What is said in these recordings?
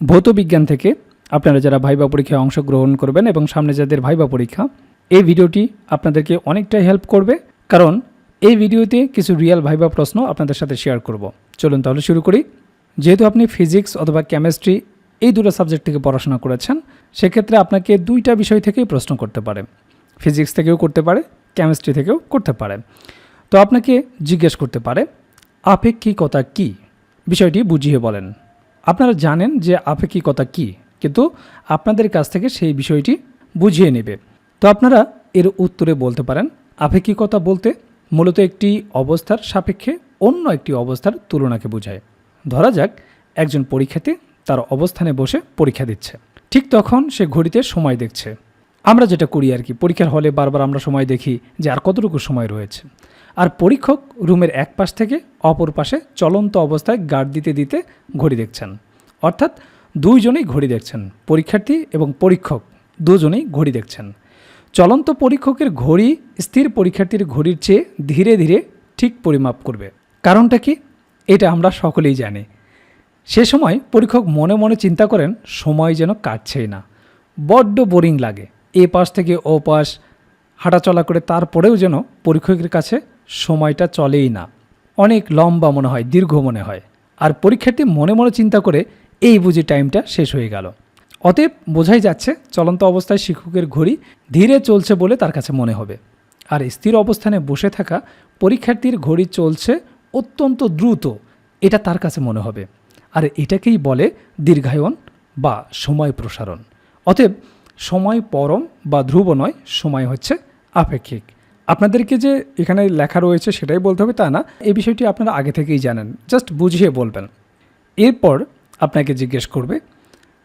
ভৌত বিজ্ঞান থেকে আপনারা যারা ভাইবা পরীক্ষায় অংশগ্রহণ করবেন এবং সামনে যাদের ভাইবা পরীক্ষা, এই ভিডিওটি আপনাদেরকে অনেকটাই হেল্প করবে। কারণ এই ভিডিওতে কিছু রিয়েল ভাইবা প্রশ্ন আপনাদের সাথে শেয়ার করব। চলুন তাহলে শুরু করি। যেহেতু আপনি ফিজিক্স অথবা কেমিস্ট্রি এই দুটো সাবজেক্ট থেকে পড়াশোনা করেছেন, সেক্ষেত্রে আপনাকে দুইটা বিষয় থেকেই প্রশ্ন করতে পারে। ফিজিক্স থেকেও করতে পারে কেমিস্ট্রি থেকেও করতে পারে। তো আপনাকে জিজ্ঞেস করতে পারে, আপেক্ষিকতা কী? বিষয়টি বুঝিয়ে বলেন। আপনারা জানেন যে আপেক্ষিকতা কী, কিন্তু আপনাদের কাছ থেকে সেই বিষয়টি বুঝিয়ে নেবে। তো আপনারা এর উত্তরে বলতে পারেন, আপেক্ষিকতা বলতে মূলত একটি অবস্থার সাপেক্ষে অন্য একটি অবস্থার তুলনাকে বোঝায়। ধরা যাক, একজন পরীক্ষার্থী তার অবস্থানে বসে পরীক্ষা দিচ্ছে। ঠিক তখন সে ঘড়িতে সময় দেখছে। আমরা যেটা করি আর কি, পরীক্ষার হলে বারবার আমরা সময় দেখি যে আর কতটুকু সময় রয়েছে। আর পরীক্ষক রুমের এক পাশ থেকে অপর পাশে চলন্ত অবস্থায় গার্ড দিতে দিতে ঘড়ি দেখছেন। অর্থাৎ দুইজনেই ঘড়ি দেখছেন, পরীক্ষার্থী এবং পরীক্ষক দুজনেই ঘড়ি দেখছেন। চলন্ত পরীক্ষকের ঘড়ি স্থির পরীক্ষার্থীর ঘড়ির চেয়ে ধীরে ধীরে ঠিক পরিমাপ করবে। কারণটা কি? এটা আমরা সকলেই জানি। সে সময় পরীক্ষক মনে মনে চিন্তা করেন, সময় যেন কাটছেই না। বড্ড বোরিং লাগে। এ পাশ থেকে ও পাশ, হাঁটাচলা করে তারপরেও যেন পরীক্ষকের কাছে সময়টা চলেই না। অনেক লম্বা মনে হয়, দীর্ঘ মনে হয়। আর পরীক্ষার্থী মনে মনে চিন্তা করে এই বুঝি টাইমটা শেষ হয়ে গেল। অতএব বোঝাই যাচ্ছে, চলন্ত অবস্থায় শিক্ষকের ঘড়ি ধীরে চলছে বলে তার কাছে মনে হবে। আর স্থির অবস্থানে বসে থাকা পরীক্ষার্থীর ঘড়ি চলছে অত্যন্ত দ্রুত, এটা তার কাছে মনে হবে। আর এটাকেই বলে দীর্ঘায়ন বা সময় প্রসারণ। অতএব সময় পরম বা ধ্রুব নয়, সময় হচ্ছে আপেক্ষিক। আপনাদেরকে যে এখানে লেখা রয়েছে সেটাই বলতে হবে তা না, এই বিষয়টি আপনারা আগে থেকেই জানেন, জাস্ট বুঝিয়ে বলবেন। এরপর আপনাকে জিজ্ঞেস করবে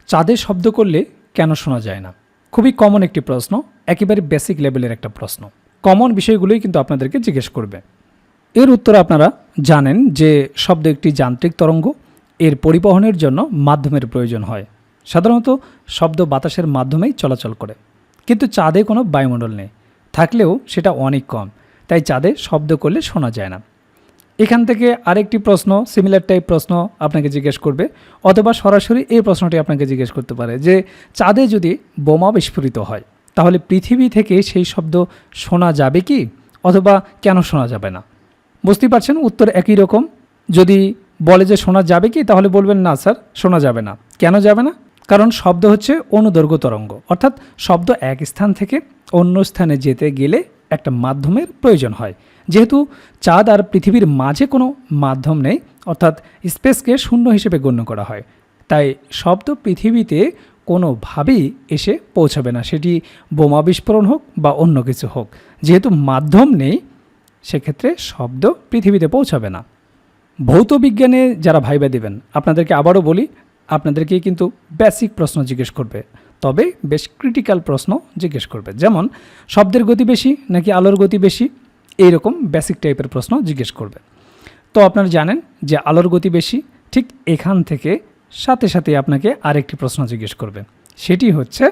চাঁদে শব্দ করলে কেন শোনা যায় না? খুবই কমন একটি প্রশ্ন, একেবারে বেসিক লেভেলের একটা প্রশ্ন। কমন বিষয়গুলোই কিন্তু আপনাদেরকে জিজ্ঞেস করবে। এর উত্তর আপনারা জানেন যে শব্দ একটি যান্ত্রিক তরঙ্গ, এর পরিবহনের জন্য মাধ্যমের প্রয়োজন হয়। সাধারণত শব্দ বাতাসের মাধ্যমেই চলাচল করে। কিন্তু চাঁদে কোনো বায়ুমণ্ডল নেই। থাকলেও সেটা অনেক কম। তাই চাঁদে শব্দ করলে শোনা যায় না। এখান থেকে আরেকটি প্রশ্ন সিমিলার টাইপ প্রশ্ন আপনাকে জিজ্ঞেস করবে, অথবা সরাসরি এই প্রশ্নটি আপনাকে জিজ্ঞেস করতে পারে যে, চাঁদে যদি বোমা বিস্ফোরিত হয়, তাহলে পৃথিবী থেকে সেই শব্দ শোনা যাবে কি, অথবা কেন শোনা যাবে না? বুঝতেই পারছেন উত্তর একই রকম। যদি বলে যে শোনা যাবে কি, তাহলে বলবেন, না স্যার, শোনা যাবে না। কেন যাবে না? কারণ শব্দ হচ্ছে অনুদৈর্ঘ্য তরঙ্গ, অর্থাৎ শব্দ এক স্থান থেকে অন্য স্থানে যেতে গেলে একটা মাধ্যমের প্রয়োজন হয়। যেহেতু চাঁদ আর পৃথিবীর মাঝে কোনো মাধ্যম নেই, অর্থাৎ স্পেসকে শূন্য হিসেবে গণ্য করা হয়। তাই শব্দ পৃথিবীতে কোনোভাবেই এসে পৌঁছাবে না। সেটি বোমা বিস্ফোরণ হোক বা অন্য কিছু হোক। যেহেতু মাধ্যম নেই, সেক্ষেত্রে শব্দ পৃথিবীতে পৌঁছাবে না। ভৌত বিজ্ঞানে যারা ভাইবা দেবেন, আপনাদেরকে আবারও বলি আপনাদেরকে কিন্তু বেসিক প্রশ্ন জিজ্ঞেস করবে। তবে বেশ ক্রিটিক্যাল প্রশ্ন জিজ্ঞেস করবে। যেমন, শব্দের গতি বেশি নাকি আলোর গতি বেশি? এইরকম বেসিক টাইপের প্রশ্ন জিজ্ঞেস করবে। তো আপনারা জানেন যে আলোর গতি বেশি, ঠিক এখান থেকে সাথে সাথে আপনাকে আরেকটি প্রশ্ন জিজ্ঞেস করবে। সেটি হচ্ছে,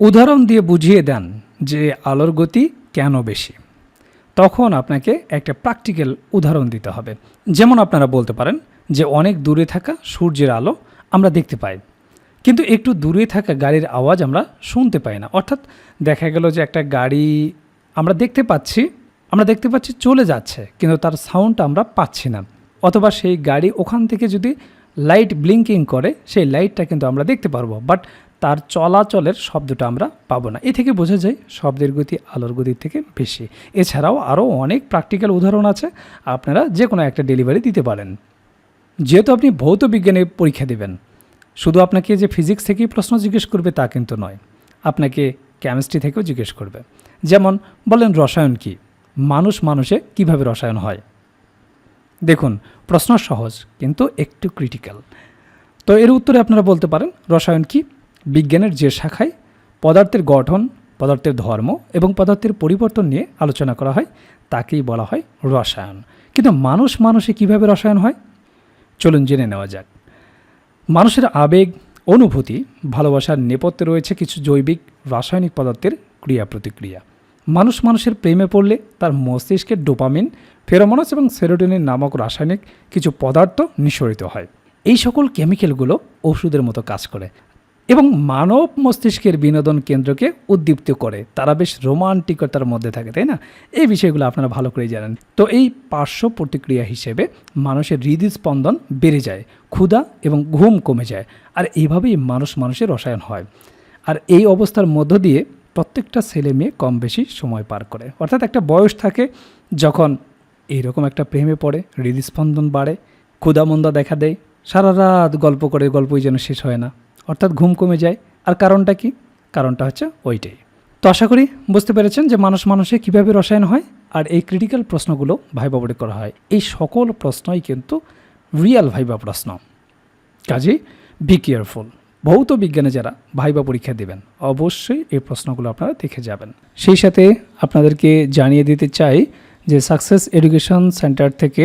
উদাহরণ দিয়ে বুঝিয়ে দেন যে আলোর গতি কেন বেশি। তখন আপনাকে একটা প্র্যাকটিক্যাল উদাহরণ দিতে হবে। যেমন আপনারা বলতে পারেন যে অনেক দূরে থাকা সূর্যের আলো আমরা দেখতে পাই। কিন্তু একটু দূরে থাকা গাড়ির আওয়াজ আমরা শুনতে পাই না। অর্থাৎ দেখা গেল যে একটা গাড়ি আমরা দেখতে পাচ্ছি, আমরা দেখতে পাচ্ছি চলে যাচ্ছে, কিন্তু তার সাউন্ডটা আমরা পাচ্ছি না। অথবা সেই গাড়ি ওখান থেকে যদি লাইট ব্লিঙ্কিং করে, সেই লাইটটা কিন্তু আমরা দেখতে পারব বাট তার চলাচলের শব্দটা আমরা পাবো না। এ থেকে বোঝা যায় শব্দের গতি আলোর গতির থেকে বেশি। এছাড়াও আরও অনেক প্র্যাকটিক্যাল উদাহরণ আছে, আপনারা যে কোনো একটা ডেলিভারি দিতে পারেন। যেহেতু আপনি ভৌত বিজ্ঞানে পরীক্ষা দেবেন শুধু আপনাকে যে ফিজিক্স থেকেই প্রশ্ন জিজ্ঞেস করবে তা কিন্তু নয়, আপনাকে কেমিস্ট্রি থেকেও জিজ্ঞেস করবে। যেমন বলেন রসায়ন কি? মানুষ মানুষে কীভাবে রসায়ন হয়? দেখুন, প্রশ্ন সহজ, কিন্তু একটু ক্রিটিক্যাল তো এর উত্তরে আপনারা বলতে পারেন, রসায়ন কি? বিজ্ঞানের যে শাখায় পদার্থের গঠন, পদার্থের ধর্ম এবং পদার্থের পরিবর্তন নিয়ে আলোচনা করা হয়, তাকেই বলা হয় রসায়ন। কিন্তু মানুষ মানুষে কীভাবে রসায়ন হয়? চলুন জেনে নেওয়া যাক। মানুষের আবেগ, অনুভূতি, ভালোবাসার নেপথ্যে রয়েছে কিছু জৈবিক, রাসায়নিক পদার্থের ক্রিয়া প্রতিক্রিয়া মানুষ মানুষের প্রেমে পড়লে তার মস্তিষ্কে ডোপামিন, ফেরোমোনাস এবং সেরোটোনিন নামক রাসায়নিক কিছু পদার্থ নিঃসরিত হয়। এই সকল কেমিক্যালগুলো ওষুধের মতো কাজ করে। এবং মানব মস্তিষ্কের বিনোদন কেন্দ্রকে উদ্দীপ্ত করে। তারা বেশ রোমান্টিকতার মধ্যে থাকে, তাই না? এই বিষয়গুলো আপনারা ভালো করেই জানেন। তো এই পার্শ্ব প্রতিক্রিয়া হিসেবে মানুষের হৃদস্পন্দন বেড়ে যায়, ক্ষুধা এবং ঘুম কমে যায়, আর এইভাবেই মানুষ মানুষের রসায়ন হয়। আর এই অবস্থার মধ্য দিয়ে প্রত্যেকটা ছেলে মেয়ে কম বেশি সময় পার করে। অর্থাৎ একটা বয়স থাকে যখন এইরকম একটা প্রেমে পড়ে, হৃদস্পন্দন বাড়ে, ক্ষুধামন্দা দেখা দেয়, সারা রাত গল্প করে গল্পই যেন শেষ হয় না। অর্থাৎ ঘুম কমে যায়। আর কারণটা কি? কারণটা হচ্ছে ওইটাই। তো আশা করি বুঝতে পেরেছেন যে মানুষ মানুষে কীভাবে রসায়ন হয় আর এই ক্রিটিক্যাল প্রশ্নগুলো ভাইবা করা হয়। এই সকল প্রশ্নই কিন্তু রিয়াল ভাইবা প্রশ্ন। কাজেই বি কেয়ারফুল ভৌত বিজ্ঞানে যারা ভাইবা পরীক্ষা দেবেন, অবশ্যই এই প্রশ্নগুলো আপনারা দেখে যাবেন। সেই সাথে আপনাদেরকে জানিয়ে দিতে চাই যে সাকসেস এডুকেশন সেন্টার থেকে